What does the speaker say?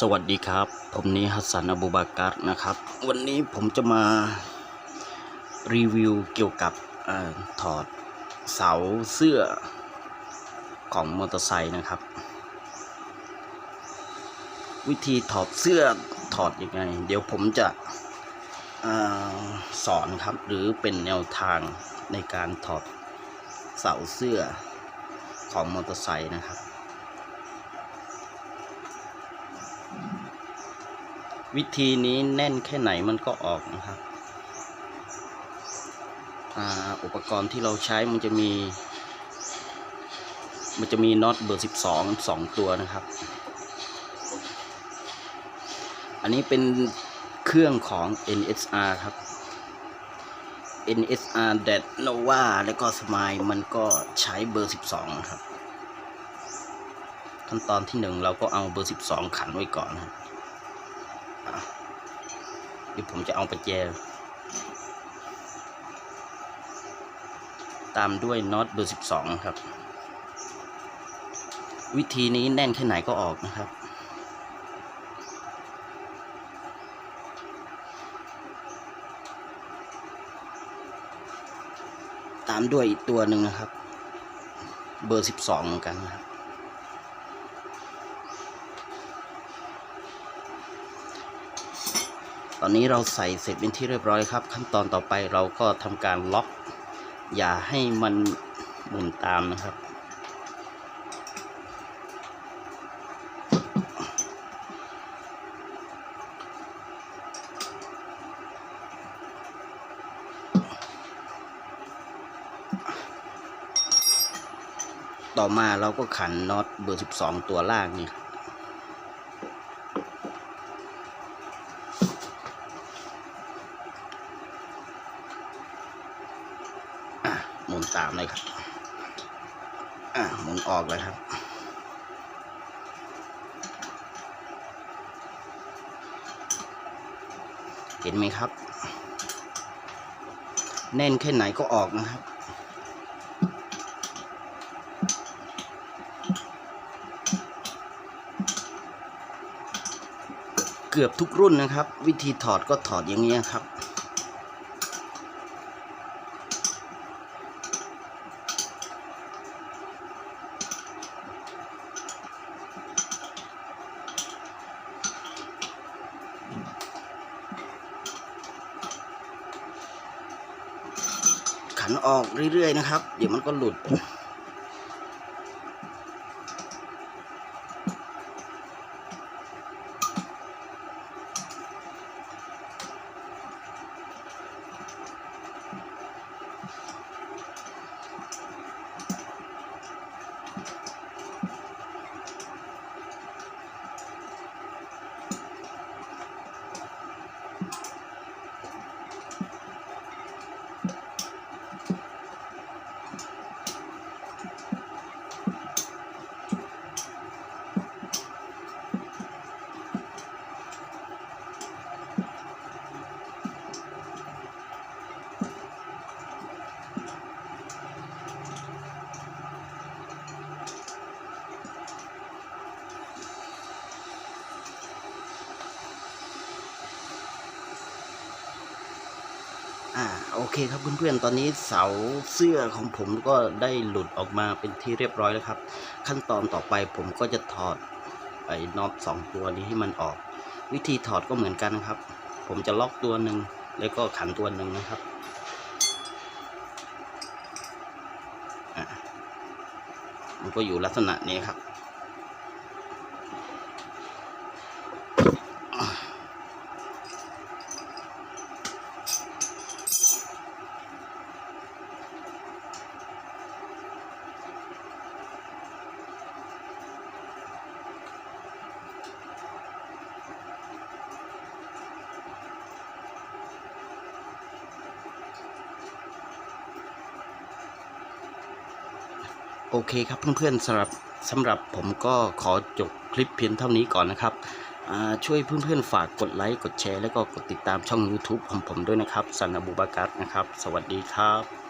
สวัสดีครับ ผมนี้ฮัสซันอบูบากัรนะครับ วันนี้ผมจะมารีวิวเกี่ยวกับอถอดเสาเสื้อของมอเตอร์ไซค์นะครับ วิธีถอดเสื้อถอดยังไง เดี๋ยวผมจะอสอนครับหรือเป็นแนวทางในการถอดเสาเสื้อของมอเตอร์ไซค์นะครับ วิธีนี้แน่นแค่ไหนมันก็ออกนะครับอุปกรณ์ที่เราใช้มันจะมี มันจะมีน็อตเบอร์ 12 2 ตัวนะครับ อันนี้เป็นเครื่องของ NSR ครับ NSR d a t Nova แล้วก็ Smile มันก็ใช้เบอร์ 12 ครับ ขั้นตอนที่หนึ่งเราก็เอาเบอร์ 12 ขันไว้ก่อนนะครับ เดี๋ยวผมจะเอาไปแจ ตามด้วยน็อตเบอร์ 12 ครับ วิธีนี้แน่นแค่ไหนก็ออกนะครับ ตามด้วยอีกตัวหนึ่งนะครับ เบอร์ 12 เหมือนกันนะครับ อนนี้เราใส่เสร็จเป็นที่เรียบร้อยครับ ขั้นตอนต่อไปเราก็ทำการล็อก อย่าให้มันหมุนตามนะครับ ต่อมาเราก็ขันน็อตเบอร์ 12 ตัวล่างนี่ครับะหมุนตามเลยครับ อะหมุนออกเลยครับ เห็นไหมครับ แน่นแค่ไหนก็ออกนะครับเกือบทุกรุ่นนะครับ วิธีถอดก็ถอดอย่างนี้ครับ ขันออกเรื่อยๆนะครับ เดี๋ยวมันก็หลุด อ่าโอเคครับเพื่อนๆตอนนี้เสาเสื้อของผมก็ได้หลุดออกมาเป็นที่เรียบร้อยแล้วครับ ขั้นตอนต่อไปผมก็จะถอดไอ้น็อตสองตัวนี้ให้มันออก วิธีถอดก็เหมือนกันนะครับ ผมจะล็อกตัวหนึ่งแล้วก็ขันตัวหนึ่งนะครับมันก็อยู่ลักษณะนี้ครับ โอเคครับเพื่อนๆสำหรับสำหรับผมก็ขอจบคลิปเพียงเท่านี้ก่อนนะครับช่วยเพื่อนๆฝากกดไลค์กดแชร์ แล้วก็กดติดตามช่อง YouTube ของผมด้วยนะครับสันอบูบากัสนะครับ สวัสดีครับ